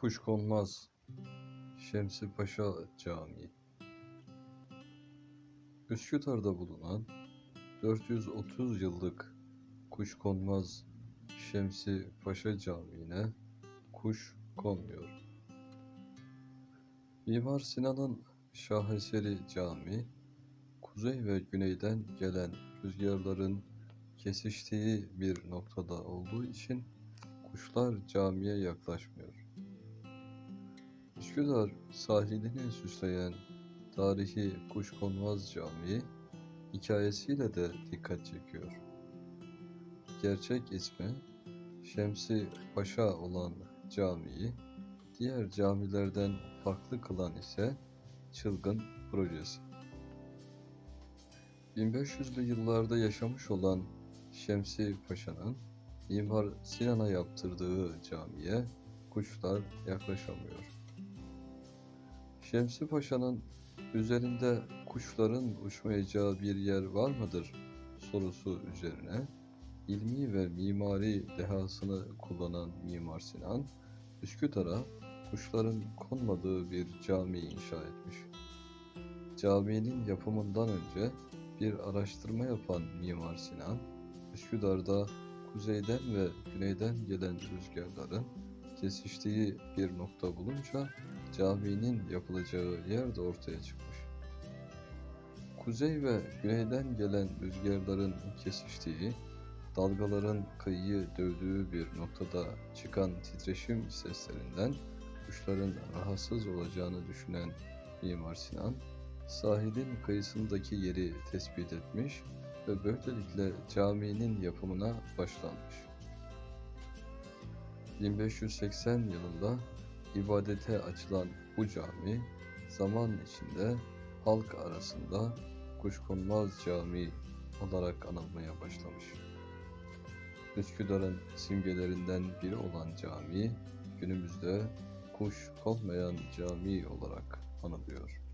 Kuşkonmaz Şemsi Paşa Camii Üsküdar'da bulunan 430 yıllık Kuşkonmaz Şemsi Paşa Camii'ne kuş konmuyor. Mimar Sinan'ın şaheseri cami, kuzey ve güneyden gelen rüzgarların kesiştiği bir noktada olduğu için kuşlar camiye yaklaşmıyor. Üsküdar sahilini süsleyen tarihi Kuşkonmaz Camii hikayesiyle de dikkat çekiyor. Gerçek ismi Şemsi Paşa olan camiyi diğer camilerden farklı kılan ise çılgın projesi. 1500'lü yıllarda yaşamış olan Şemsi Paşa'nın Mimar Sinan'a yaptırdığı camiye kuşlar yaklaşamıyor. Şemsi Paşa'nın üzerinde kuşların uçmayacağı bir yer var mıdır sorusu üzerine ilmi ve mimari dehasını kullanan Mimar Sinan, Üsküdar'a kuşların konmadığı bir cami inşa etmiş. Caminin yapımından önce bir araştırma yapan Mimar Sinan, Üsküdar'da kuzeyden ve güneyden gelen rüzgarların kesiştiği bir nokta bulunca caminin yapılacağı yer de ortaya çıkmış. Kuzey ve güneyden gelen rüzgarların kesiştiği, dalgaların kıyıyı dövdüğü bir noktada çıkan titreşim seslerinden kuşların rahatsız olacağını düşünen Mimar Sinan, sahilin kıyısındaki yeri tespit etmiş ve böylelikle caminin yapımına başlanmış. 1580 yılında ibadete açılan bu cami zaman içinde halk arasında Kuşkonmaz Camii olarak anılmaya başlamış. Üsküdar'ın simgelerinden biri olan cami günümüzde kuş konmayan cami olarak anılıyor.